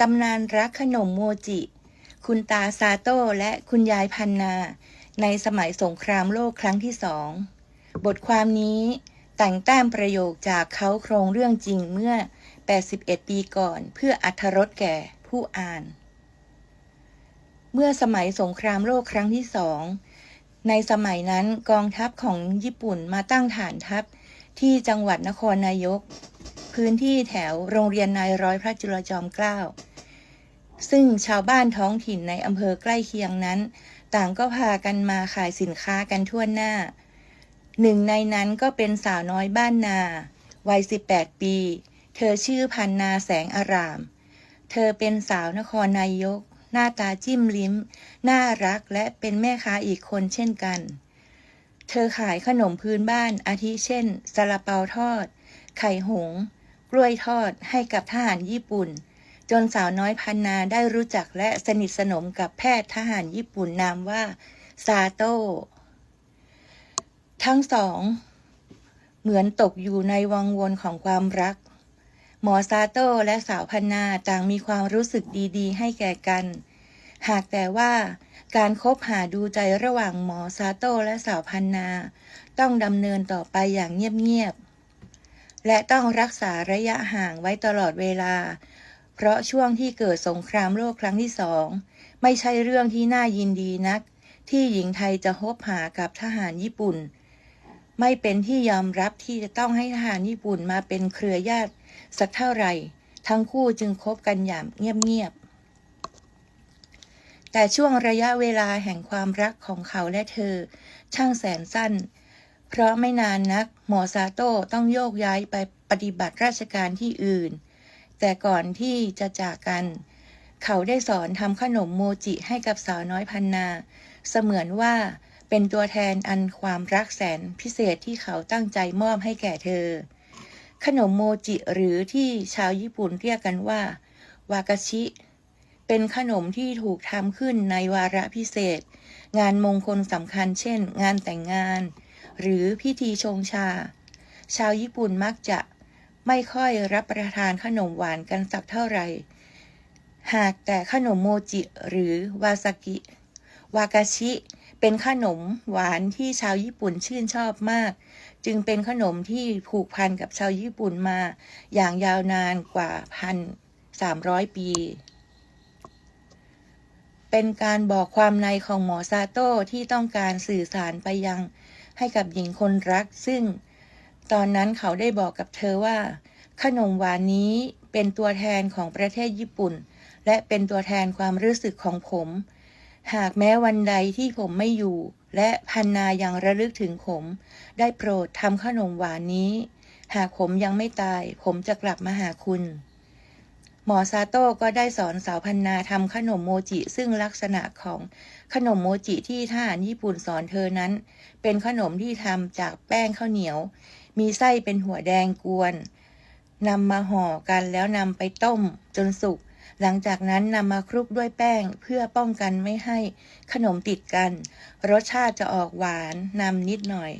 ตำนานรักขนมโมจิ คุณตาซาโต้และคุณยายพันนา ในสมัยสงครามโลกครั้งที่สอง บทความนี้แต่งแต้มประโยคจากเขาโครงเรื่องจริงเมื่อ 81 ปีก่อนเพื่ออัธรสแก่ผู้อ่าน เมื่อสมัยสงครามโลกครั้งที่สอง ในสมัยนั้นกองทัพของญี่ปุ่นมาตั้งฐานทัพที่จังหวัดนครนายก พื้นที่แถวโรงเรียนนายร้อยพระจุลจอมเกล้า ซึ่งชาวบ้านท้องถิ่นในอำเภอใกล้เคียงนั้น ต่างก็พากันมาขายสินค้ากันทั่วหน้า หนึ่งในนั้นก็เป็นสาวน้อยบ้านนา วัย 18 ปี เธอชื่อพันนาแสงอาราม เธอเป็นสาวนครนายก หน้าตาจิ้มลิ้ม น่ารักและเป็นแม่ค้าอีกคนเช่นกันเธอขายขนมพื้นบ้านอาทิเช่นซาลาเปาทอด ไข่หง กล้วยทอดให้กับทหารญี่ปุ่น จนสาวน้อยพันนาได้รู้จักและสนิทสนมกับแพทย์ทหารญี่ปุ่นนามว่าซาโต้ทั้งสอง เหมือนตกอยู่ในวังวนของความรัก หมอซาโต้และสาวพันนาต่างมีความรู้สึกดีๆ ให้แก่กัน หากแต่ว่าการคบหาดูใจระหว่างหมอซาโต้และสาวพันนา ต้องดำเนินต่อไปอย่างเงียบๆ และต้องรักษาระยะห่างไว้ตลอดเวลา เพราะช่วงที่เกิดสงครามโลกครั้งที่สองไม่ใช่เรื่องที่น่ายินดีนัก ที่หญิงไทยจะคบหากับทหารญี่ปุ่น ไม่เป็นที่ยอมรับที่จะต้องให้ทหารญี่ปุ่นมาเป็นเครือญาติสักเท่าไหร่ ทั้งคู่จึงคบกันอย่างเงียบๆแต่ช่วงระยะเวลาแห่งความรักของเขาและเธอ ช่างแสนสั้น เพราะไม่นานนักหมอซาโต้ต้องโยกย้ายไปปฏิบัติราชการที่อื่น แต่ก่อนที่จะจากกัน เขาได้สอนทำขนมโมจิให้กับสาวน้อยพันนา เสมือนว่าเป็นตัวแทนอันความรักแสนพิเศษที่เขาตั้งใจมอบให้แก่เธอ ขนมโมจิหรือที่ชาวญี่ปุ่นเรียกกันว่า วากาชิ เป็นขนมที่ถูกทำขึ้นในวาระพิเศษ งานมงคลสำคัญเช่น งานแต่งงาน หรือพิธีชงชา ชาวญี่ปุ่นมักจะไม่ค่อยรับประทานขนมหวานกันสักเท่าไหร่ หากแต่ขนมโมจิหรือวาซากิ วากาชิ เป็นขนมหวานที่ชาวญี่ปุ่นชื่นชอบมาก จึงเป็นขนมที่ผูกพันกับชาวญี่ปุ่นมา อย่างยาวนานกว่าพันสามร้อยปี เป็นการบอกความในของหมอซาโต้ที่ต้องการสื่อสารไปยัง ให้กับหญิงคนรัก ซึ่งตอนนั้นเขาได้บอกกับเธอว่า ขนมหวานนี้เป็นตัวแทนของประเทศญี่ปุ่น และเป็นตัวแทนความรู้สึกของผม หากแม้วันใดที่ผมไม่อยู่ และพันนายังระลึกถึงผม ได้โปรดทำขนมหวานนี้ หากผมยังไม่ตาย ผมจะกลับมาหาคุณหมอซาโต้ก็ได้สอนสาวพันนาทำขนมโมจิซึ่งลักษณะของ ขนมโมจิที่ทหารญี่ปุ่นสอนเธอนั้น เป็นขนมที่ทำจากแป้งข้าวเหนียว มีไส้เป็นหัวแดงกวนนำมาห่อกันแล้วนำไปต้มจนสุก หลังจากนั้นนำมาคลุกด้วยแป้งเพื่อป้องกันไม่ให้ขนมติดกัน รสชาติจะออกหวานนำนิดหน่อย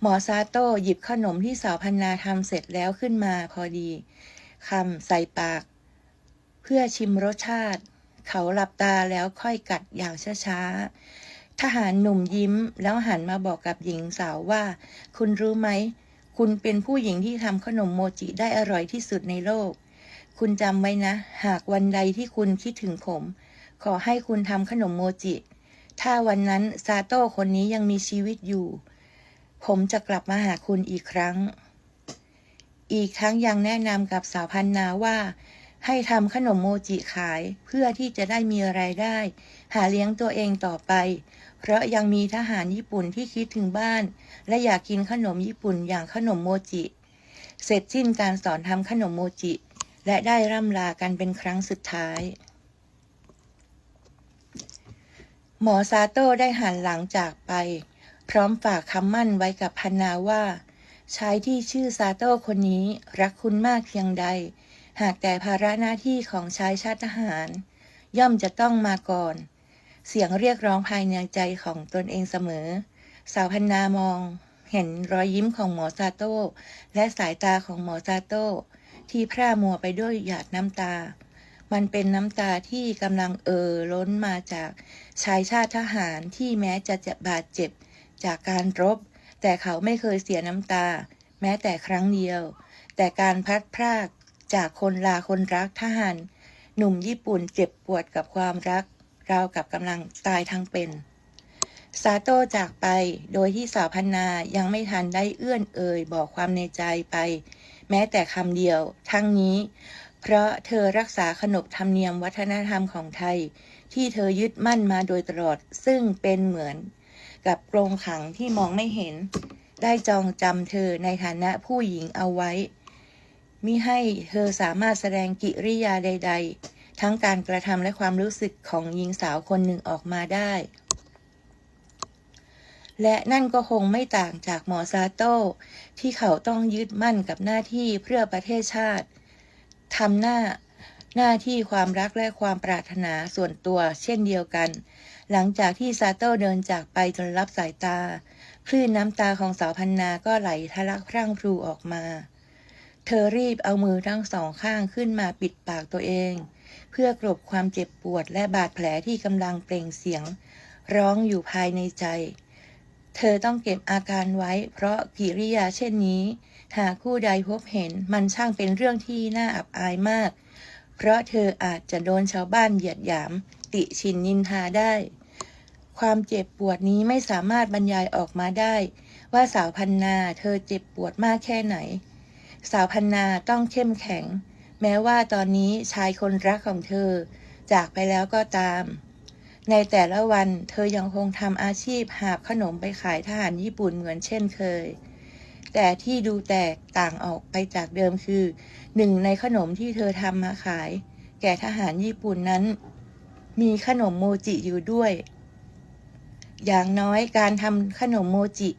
หมอซาโต้หยิบขนมที่สาวพันนาทำเสร็จแล้วขึ้นมาพอดีคำใส่ปาก เพื่อชิมรสชาติ เขาหลับตาแล้วค่อยกัดอย่างช้าๆ ทหารหนุ่มยิ้มแล้วหันมาบอกกับหญิงสาวว่า คุณรู้ไหม คุณเป็นผู้หญิงที่ทำขนมโมจิได้อร่อยที่สุดในโลก คุณจำไว้นะ หากวันใดที่คุณคิดถึงผม ขอให้คุณทำขนมโมจิ ถ้าวันนั้นซาโต้คนนี้ยังมีชีวิตอยู่ ผมจะกลับมาหาคุณอีกครั้ง อีกทั้งยังแนะนำกับสาวพันนาว่า ให้ทำขนมโมจิขายเพื่อที่จะได้มีไรายได้ หาเลี้ยงตัวเองต่อไป เพราะยังมีทหารญี่ปุ่นที่คิดถึงบ้าน และอยากกินขนมญี่ปุ่นอย่างขนมโมจิ เสร็จสิ้นการสอนทำขนมโมจิ และได้ร่ำลากันเป็นครั้งสุดท้าย หมอซาโต้ได้หันหลังจากไป พร้อมฝากคำมั่นไว้กับพันนาว่าชายที่ชื่อซาโต้คนนี้รักคุณมากเพียงใด หากแต่ภาระหน้าที่ของชายชาติทหาร ย่อมจะต้องมาก่อน เสียงเรียกร้องภายในใจของตนเองเสมอ สาวพันนามอง เห็นรอยยิ้มของหมอซาโต้และสายตาของหมอซาโต้ที่พร่ามัวไปด้วยหยาดน้ำตา มันเป็นน้ำตาที่กำลังเอ่อล้นมาจากชายชาติทหารที่แม้จะจะบาดเจ็บจากการรบ แต่เขาไม่เคยเสียน้ำตา แม้แต่ครั้งเดียว แต่การพัดพราก จากคนลาคนรักทหารหนุ่มญี่ปุ่นเจ็บปวดกับความรัก ราวกับกำลังตายทั้งเป็น ซาโต้จากไปโดยที่สาวพันนายังไม่ทันได้เอื้อนเอ่ยบอกความในใจไป แม้แต่คำเดียว ทั้งนี้ เพราะเธอรักษาขนบธรรมเนียมวัฒนธรรมของไทย ที่เธอยึดมั่นมาโดยตลอด ซึ่งเป็นเหมือน กับกรงขังที่มองไม่เห็น ได้จองจำเธอในฐานะผู้หญิงเอาไว้ มิให้เธอสามารถแสดงกิริยาใด ๆ ทั้งการกระทำและความรู้สึกของหญิงสาวคนหนึ่งออกมาได้ และนั่นก็คงไม่ต่างจากหมอซาโต้ที่เขาต้องยึดมั่นกับหน้าที่เพื่อประเทศชาติทำหน้าหน้าที่ความรักและความปรารถนาส่วนตัวเช่นเดียวกัน หลังจากที่ซาโต้เดินจากไปจนรับสายตา คลื่นน้ำตาของสาวพันนาก็ไหลทะลักพรั่งพรูออกมา เธอรีบเอามือทั้งสองข้างขึ้นมาปิดปากตัวเอง เพื่อกลบความเจ็บปวดและบาดแผลที่กำลังเปล่งเสียง ร้องอยู่ภายในใจ เธอต้องเก็บอาการไว้ เพราะกิริยาเช่นนี้ หากผู้ใดพบเห็นมันช่างเป็นเรื่องที่น่าอับอายมาก เพราะเธออาจจะโดนชาวบ้านเหยียดหยาม ติชินนินทาได้ ความเจ็บปวดนี้ไม่สามารถบรรยายออกมาได้ ว่าสาวพันนาเธอเจ็บปวดมากแค่ไหน สาวพันนาต้องเข้มแข็ง แม้ว่าตอนนี้ชายคนรักของเธอ จากไปแล้วก็ตาม ในแต่ละวันเธอยังคงทำอาชีพหาบขนมไปขายทหารญี่ปุ่นเหมือนเช่นเคย แต่ที่ดูแตกต่างออกไปจากเดิมคือหนึ่งในขนมที่เธอทำมาขาย แก่ทหารญี่ปุ่นนั้น มีขนมโมจิอยู่ด้วย อย่างน้อยการทำขนมโมจิ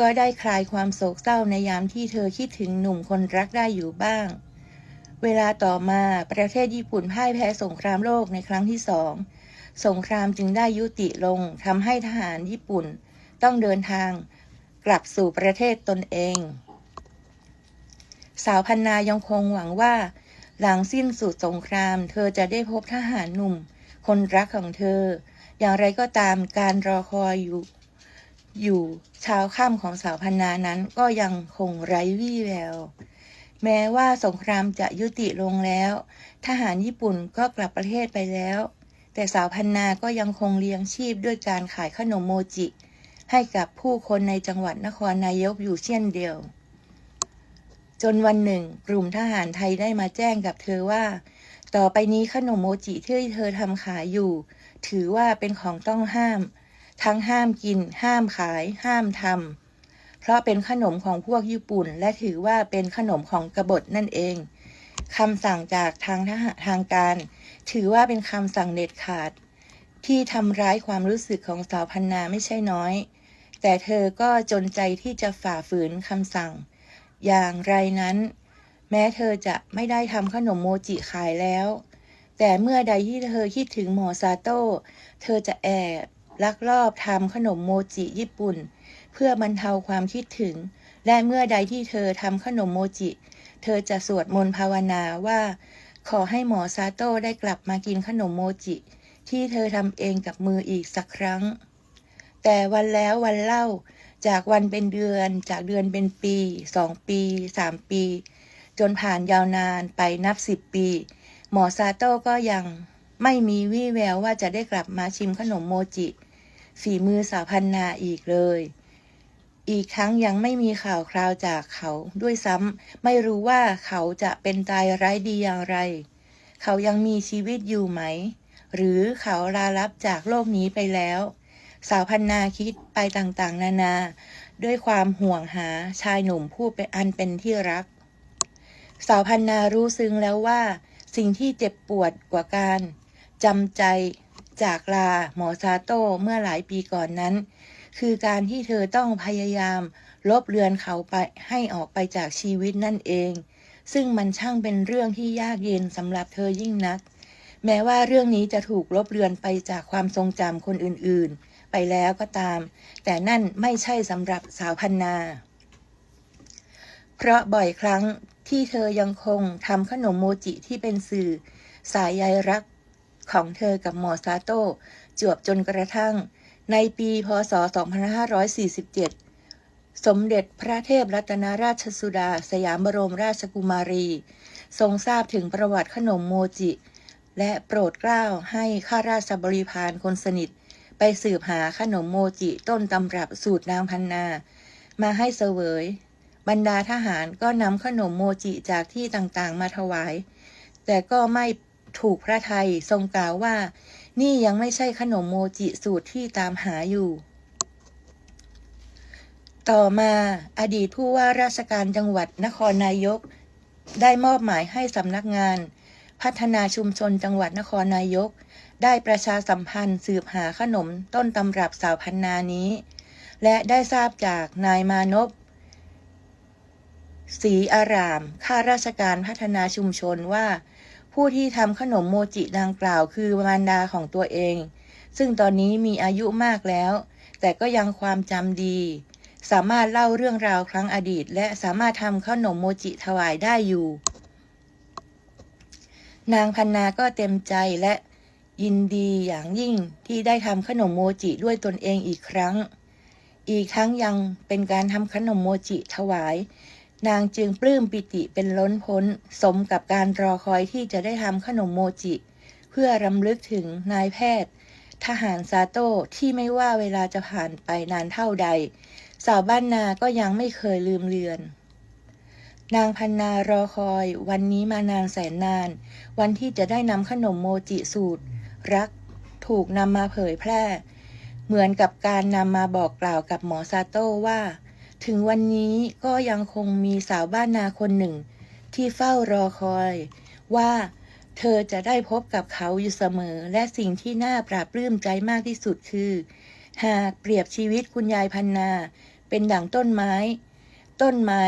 ก็ได้คลายความโศกเศร้าในยามที่เธอคิดถึงหนุ่มคนรักได้อยู่บ้าง เวลาต่อมาประเทศญี่ปุ่นพ่ายแพ้สงครามโลกในครั้งที่สอง สงครามจึงได้ยุติลงทำให้ทหารญี่ปุ่น ต้องเดินทางกลับสู่ประเทศตนเอง สาวพันนายังคงหวังว่า หลังสิ้นสุดสงคราม เธอจะได้พบทหารหนุ่ม คนรักของเธอ อย่างไรก็ตามการรอคอยอยู่ อยู่เช้าค่ำของสาวพันนานั้นก็ยังคงไร้วี่แวว แม้ว่าสงครามจะยุติลงแล้ว ทหารญี่ปุ่นก็กลับประเทศไปแล้ว แต่สาวพันนาก็ยังคงเลี้ยงชีพด้วยการขายขนมโมจิ ให้กับผู้คนในจังหวัดนครนายกอยู่เช่นเดียว จนวันหนึ่ง กลุ่มทหารไทยได้มาแจ้งกับเธอว่า ต่อไปนี้ขนมโมจิที่เธอทำขายอยู่ ถือว่าเป็นของต้องห้าม ทั้งห้ามกิน ห้ามขาย ห้ามทำเพราะเป็นขนมของพวกญี่ปุ่น และถือว่าเป็นขนมของกบฏนั่นเองคำสั่งจากทางทหารทางการ ถือว่าเป็นคำสั่งเด็ดขาด ที่ทำร้ายความรู้สึกของสาวพันนาไม่ใช่น้อย แต่เธอก็จนใจที่จะฝ่าฝืนคำสั่ง อย่างไรนั้น แม้เธอจะไม่ได้ทำขนมโมจิขายแล้ว แต่เมื่อใดที่เธอคิดถึงหมอซาโต้เธอจะแอบ ลักลอบทำขนมโมจิญี่ปุ่น เพื่อบรรเทาความคิดถึง และเมื่อใดที่เธอทำขนมโมจิ เธอจะสวดมนต์ภาวนาว่า ขอให้หมอซาโต้ได้กลับมากินขนมโมจิ ที่เธอทำเองกับมืออีกสักครั้ง แต่วันแล้ววันเล่าจากวันเป็นเดือนจากเดือนเป็นปีสองปีสามปี จนผ่านยาวนานไปนับสิบปี หมอซาโต้ก็ยังไม่มีวี่แววว่าจะได้กลับมาชิมขนมโมจิ ฝีมือสาวพันนาอีกเลย อีกทั้งยังไม่มีข่าวคราวจากเขาด้วยซ้ำไม่รู้ว่าเขาจะเป็นตายไร้ดีอย่างไร เขายังมีชีวิตอยู่ไหม หรือเขาลาลับจากโลกนี้ไปแล้ว สาวพันนาคิดไปต่างๆ นานา ด้วยความห่วงหาชายหนุ่มผู้เป็นอันเป็นที่รัก สาวพันนารู้ซึ้งแล้วว่า สิ่งที่เจ็บปวดกว่าการจำใจ จากลาหมอซาโต้เมื่อหลายปีก่อนนั้น คือการที่เธอต้องพยายาม ลบเลือนเขาไปให้ออกไปจากชีวิตนั่นเอง ซึ่งมันช่างเป็นเรื่องที่ยากเย็นสำหรับเธอยิ่งนัก แม้ว่าเรื่องนี้จะถูกลบเลือนไปจากความทรงจำคนอื่นๆ ไปแล้วก็ตาม แต่นั่นไม่ใช่สำหรับสาวพันนา เพราะบ่อยครั้งที่เธอยังคงทำขนมโมจิที่เป็นสื่อ สายใยรัก ของเธอกับหมอซาโต้จวบจนกระทั่ง ในปีพศ 2547 สมเด็จพระเทพรัตนราชสุดา สยามบรมราชกุมารี ทรงทราบถึงประวัติขนมโมจิ และโปรดเกล้าให้ข้าราชบริพารคนสนิท ไปสืบหาขนมโมจิต้นตำรับสูตรนางพันนา มาให้เสวย บรรดาทหารก็นำขนมโมจิจากที่ต่างๆ มาถวาย แต่ก็ไม่ ถูกพระไทยทรงกล่าวว่า นี่ยังไม่ใช่ขนมโมจิสูตรที่ตามหาอยู่ ต่อมาอดีตผู้ว่าราชการจังหวัดนครนายก ได้มอบหมายให้สำนักงาน พัฒนาชุมชนจังหวัดนครนายก ได้ประชาสัมพันธ์สืบหาขนมต้นตำรับสาวพันนานี้ และได้ทราบจากนายมานพศรีอาราม ข้าราชการพัฒนาชุมชนว่า ผู้ที่ทำขนมโมจิดังกล่าวคือมารดาของตัวเอง ซึ่งตอนนี้มีอายุมากแล้ว แต่ก็ยังความจำดี สามารถเล่าเรื่องราวครั้งอดีต และสามารถทำขนมโมจิถวายได้อยู่ นางพันนาก็เต็มใจและยินดีอย่างยิ่งที่ได้ทำขนมโมจิด้วยตนเองอีกครั้ง อีกทั้งยังเป็นการทำขนมโมจิถวาย นางจึงปลื้มปิติเป็นล้นพ้น สมกับการรอคอยที่จะได้ทำขนมโมจิ เพื่อรำลึกถึงนายแพทย์ ทหารซาโต้ที่ไม่ว่าเวลาจะผ่านไปนานเท่าใด สาวบ้านนาก็ยังไม่เคยลืมเลือน นางพันนารอคอย วันนี้มานานแสนนาน วันที่จะได้นำขนมโมจิสูตร รักถูกนำมาเผยแพร่ เหมือนกับการนำมาบอกกล่าวกับหมอซาโต้ว่า ถึงวันนี้ก็ยังคงมีสาวบ้านนาคนหนึ่ง ที่เฝ้ารอคอย ว่าเธอจะได้พบกับเขาอยู่เสมอ และสิ่งที่น่าปราบปลื้มใจมากที่สุดคือ หากเปรียบชีวิตคุณยายพันนา เป็นดั่งต้นไม้ ต้นไม้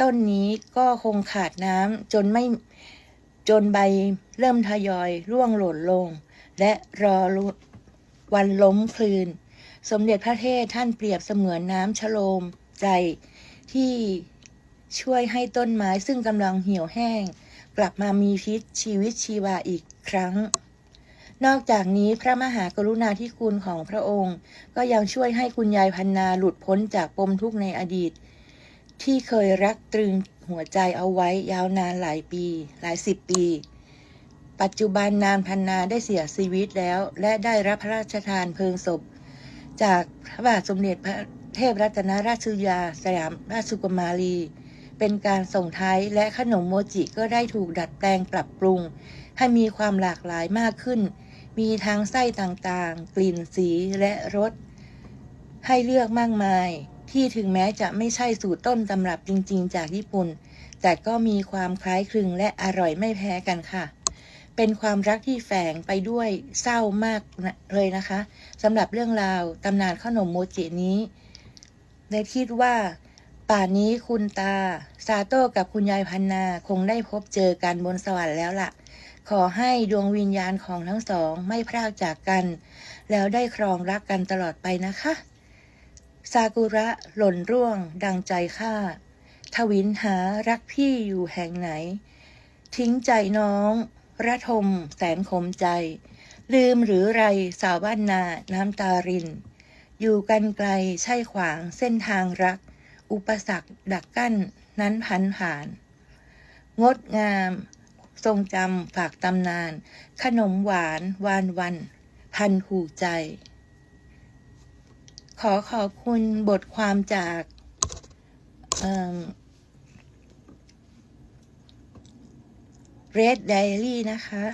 ต้นนี้ก็คงขาดน้ำจนไม่จนใบเริ่มทยอยร่วงหล่นลง และรอวันล้มคลืน สมเด็จพระเทพท่านเปรียบเสมือนน้ำชโลม ใจที่ช่วยให้ต้นไม้ซึ่งกำลังเหี่ยวแห้ง กลับมามีพิษชีวิตชีวาอีกครั้ง นอกจากนี้พระมหากรุณาธิคุณของพระองค์ ก็ยังช่วยให้คุณยายพันนาหลุดพ้นจากปมทุกข์ในอดีต ที่เคยรักตรึงหัวใจเอาไว้ยาวนานหลายปี หลายสิบปี ปัจจุบันนางพันนาได้เสียชีวิตแล้ว และได้รับพระราชทานเพลิงศพ จากพระบาทสมเด็จพระ เทพรัตนราชสุดาสยามราชกุมารี เป็นการส่งท้ายและขนมโมจิก็ได้ถูกดัดแปลงปรับปรุง ให้มีความหลากหลายมากขึ้น มีทั้งไส้ต่างๆ กลิ่นสีและรส ให้เลือกมากมาย ที่ถึงแม้จะไม่ใช่สูตรต้นตำรับจริงๆ จากญี่ปุ่น แต่ก็มีความคล้ายคลึงและอร่อยไม่แพ้กันค่ะเป็นความรักที่แฝงไปด้วยเศร้ามากเลยนะคะสำหรับเรื่องราวตำนานขนมโมจินี้ และคิดว่า ป่านนี้คุณตา ซาโต้กับคุณยายพันนาคงได้พบเจอกันบนสวรรค์แล้วล่ะ ขอให้ดวงวิญญาณของทั้งสองไม่พรากจากกัน แล้วได้ครองรักกันตลอดไปนะคะ ซากุระหล่นร่วง ดังใจข้าทวินหารักพี่อยู่แห่งไหน ทิ้งใจน้อง ระทมแสนขมใจ ลืมหรือไรสาวบ้านนาน้ำตาริน อยู่กันไกลใช่ขวางเส้นทางรัก อุปสรรคดักกั้นนั้นพันผ่าน งดงาม ทรงจำฝากตำนาน ขนมหวานวานวัน พันหูใจ ขอขอบคุณบทความจากเรดไดอารี่นะคะ